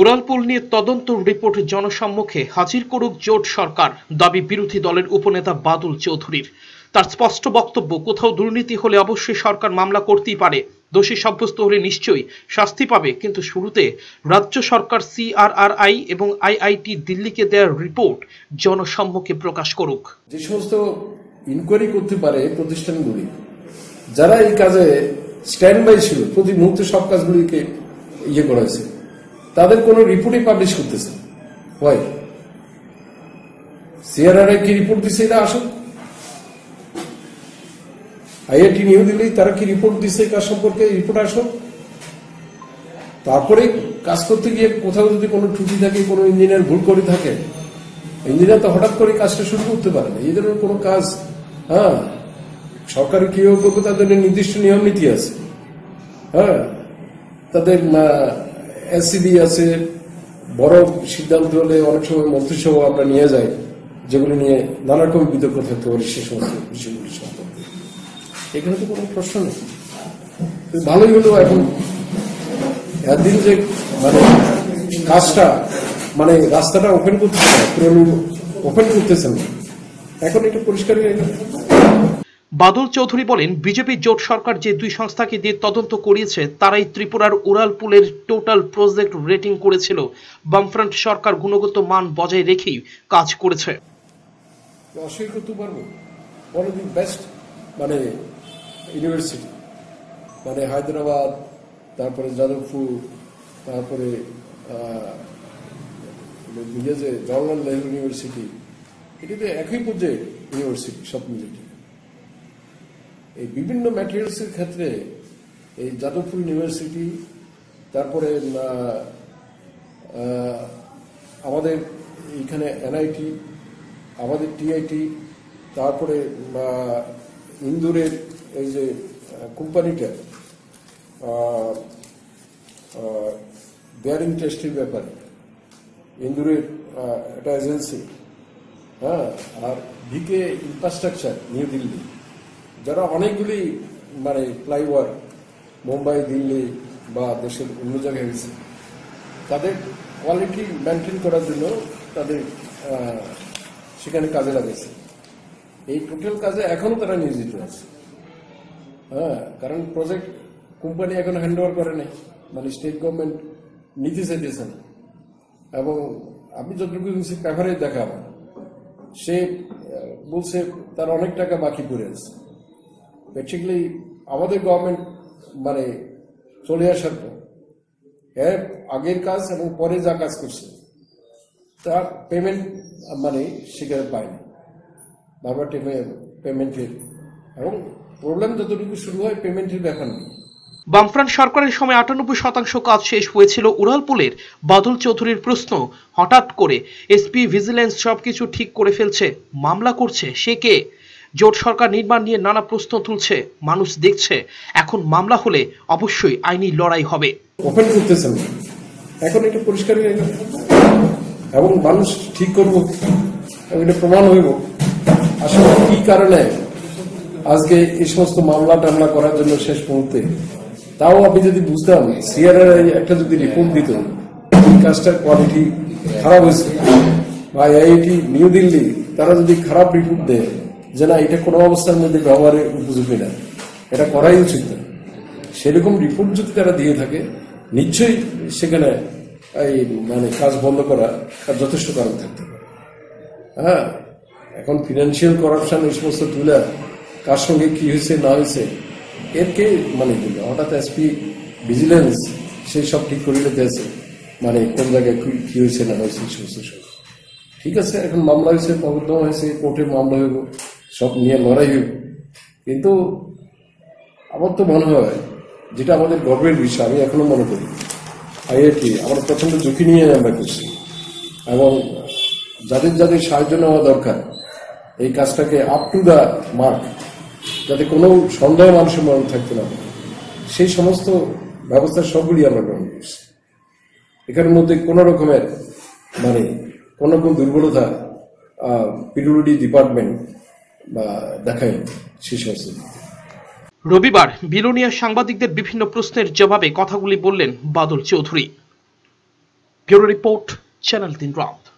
উড়ালপুল নিয়ে তদন্ত রিপোর্ট জনসম্মুখে। হাজির করুক জোট সরকার, দাবি বিরোধী দলের উপনেতা বাদল চৌধুরীর। তার স্পষ্ট বক্তব্য, কোথাও দুর্নীতি হলে অবশ্যই সরকার মামলা করতেই পারে। দোষী সাব্যস্ত হলে নিশ্চয়ই শাস্তি পাবে, কিন্তু শুরুতে রাজ্য সরকার সিআরআরআই এবং আইআইটি দিল্লিকে দেওয়ার রিপোর্ট জনসম্মুখে প্রকাশ করুক। যে সমস্ত ইনকোয়ারি করতে পারে প্রতিষ্ঠানগুলি, যারা এই কাজে স্ট্যান্ড বাই ছিল, প্রতি মুহূর্তে সব কাজগুলিকে ইয়ে করা হয়েছে। তাদের কোনো রিপোর্টই পাবলিশ করতেছে হয় সিআরআরআই কি রিপোর্ট দিছে এটা আসুক আইআইটি নিউ দিল্লি তারা কি রিপোর্ট দিছে কাজ সম্পর্কে? রিপোর্ট আসুক তারপরে কাজ করতে গিয়ে কোথাও যদি কোনো ত্রুটি থাকে, কোনো ইঞ্জিনিয়ার ভুল করে থাকে ইঞ্জিনিয়ার তো হঠাৎ করে কাজটা শুরু করতে পারে না। এই ধরনের কোনো কাজ হ্যাঁ সরকারি করবে তাদের নির্দিষ্ট নিয়ম নীতি আছে। হ্যাঁ তাদের এসসিবি আছে, বড় সিদ্ধান্ত হলে অনেক সময় মন্ত্রিসভা আমরা নিয়ে যাই, যেগুলো নিয়ে নানা রকম বিতর্ক থাকতে পারে সে সমস্ত বিষয়গুলি সম্পর্কে। এখানে তো কোনো প্রশ্ন নেই। ভালোই হলো এখন। একদিন যে মানে কাজটা মানে রাস্তাটা ওপেন করতেছে ওপেন করতেছেন। এখন এটা পরিষ্কার হয়ে গেল। বাদল চৌধুরী বলেন বিজেপি জোট সরকার যে দুই সংস্থাকে দিয়ে তদন্ত করিয়েছে তারাই ত্রিপুরার উড়ালপুলের টোটাল প্রজেক্ট রেটিং করেছিল। বামফ্রন্ট সরকার গুণগত মান বজায় রেখেই কাজ করেছে। মানে ইউনিভার্সিটি মানে হায়দ্রাবাদ তারপরে যাদবপুর তারপরে আহ, ইয়ে যে জওয়াহরলাল নেহরু ইউনিভার্সিটি একই পর্যায়ে ইউনিভার্সিটি সব মিলে এই বিভিন্ন ম্যাটেরিয়ালসের ক্ষেত্রে এই যাদবপুর ইউনিভার্সিটি তারপরে আমাদের এইখানে এনআইটি আমাদের টিআইটি তারপরে ইন্দোরের এই যে কোম্পানিটা বেয়ারিং টেস্টের ব্যাপারে, ইন্দোরের একটা এজেন্সি হ্যাঁ আর ভিকে ইনফ্রাস্ট্রাকচার নিউ দিল্লি। যারা অনেকগুলি মানে ফ্লাইওভার মুম্বাই, দিল্লি বা দেশের অন্য জায়গায় হয়েছে, তাদের কোয়ালিটি মেনটেন করার জন্য তাদের সেখানে কাজে লাগেছে এই টোটাল কাজে এখনও তারা নিয়োজিত আছে। হ্যাঁ কারণ প্রজেক্ট কোম্পানি এখন হ্যান্ড ওভার করে নাই মানে স্টেট গভর্নমেন্ট নিতে চাইতেছে না। এবং আমি যতটুকু পেপারে দেখা সে বলছে তার অনেক টাকা বাকি পড়ে আছে। বেসিক্যালি আমাদের গভর্নমেন্ট মানে চলে আসার পর, এর আগের কাজ এবং পরে যা কাজ করছে, তার পেমেন্ট মানে সেখানে পায়নি বারবার পেমেন্টের এবং প্রবলেম যতটুকু শুরু হয় পেমেন্টের ব্যাপার নেই বামফ্রন্ট সরকারের সময় আটানব্বই শতাংশ কাজ শেষ হয়েছিল উড়ালপুলের, বাদল চৌধুরীর প্রশ্ন। হঠাৎ করে এসপি ভিজিলেন্স সবকিছু ঠিক করে ফেলছে, মামলা করছে, সে কে? জোট সরকার নির্মাণ নিয়ে নানা প্রশ্ন তুলছে, মানুষ দেখছে। এখন মামলা হলে অবশ্যই আইনি লড়াই হবে। ওপেন করতেছেন এখন এটা পরিষ্কার হয়ে গেল। এবং মানুষ ঠিক করব এটা প্রমাণ হইব। আসলে কি কারণে আজকে এই সমস্ত মামলা টামলা করার জন্য শেষ মুহূর্তে? তাও আমি যদি বুঝতাম সিআরআর একটা যদি রিপোর্ট দিত কাজটার কোয়ালিটি খারাপ হয়েছে। বা আইআইটি নিউ দিল্লি তারা যদি খারাপ রিপোর্ট দেয় যে না, এটা কোনো অবস্থার মধ্যে ব্যবহারের উপযোগী না। এটা করাই উচিত না। সেরকম রিপোর্ট যদি তারা দিয়ে থাকে, নিশ্চয়ই সেখানে এই মানে কাজ বন্ধ করা তার যথেষ্ট কারণ থাকতে পারে। হ্যাঁ এখন ফিনান্সিয়াল করাপশন এই সমস্ত তুলে কার সঙ্গে কি হয়েছে, না হয়েছে, এর কে মানে দিল হঠাৎ এসপি ভিজিলেন্স সেই সব ঠিক করে আছে। মানে কোন জায়গায় কি হয়েছে, না হয়েছে, এই সমস্ত ঠিক আছে, এখন মামলা হয়েছে মকদ্দমা হয়েছে, কোর্টে মামলা হইব। সব নিয়ে লড়াই কিন্তু আমার তো মনে হয়, যেটা আমাদের গর্বের বিষয়, আমি এখনও মনে করি। আইআইটি, আমরা প্রচণ্ড ঝুঁকি নিয়ে আমরা করছি। এবং যাদের যাদের সাহায্য নেওয়া দরকার, এই কাজটাকে আপ টু দ্য মার্ক যাতে কোনো সন্দেহ মানুষের মনে থাকতে না সেই সমস্ত ব্যবস্থা সবগুলি আমরা গ্রহণ করছি। এখানের মধ্যে কোন রকমের মানে কোন রকম দুর্বলতা পিডব্লিউডি ডিপার্টমেন্ট বা সমস্ত দিক রবিবার বিলোনিয়া সাংবাদিকদের বিভিন্ন প্রশ্নের জবাবে কথাগুলি বললেন Badal Chowdhury. Bureau report, channel তিন রাত।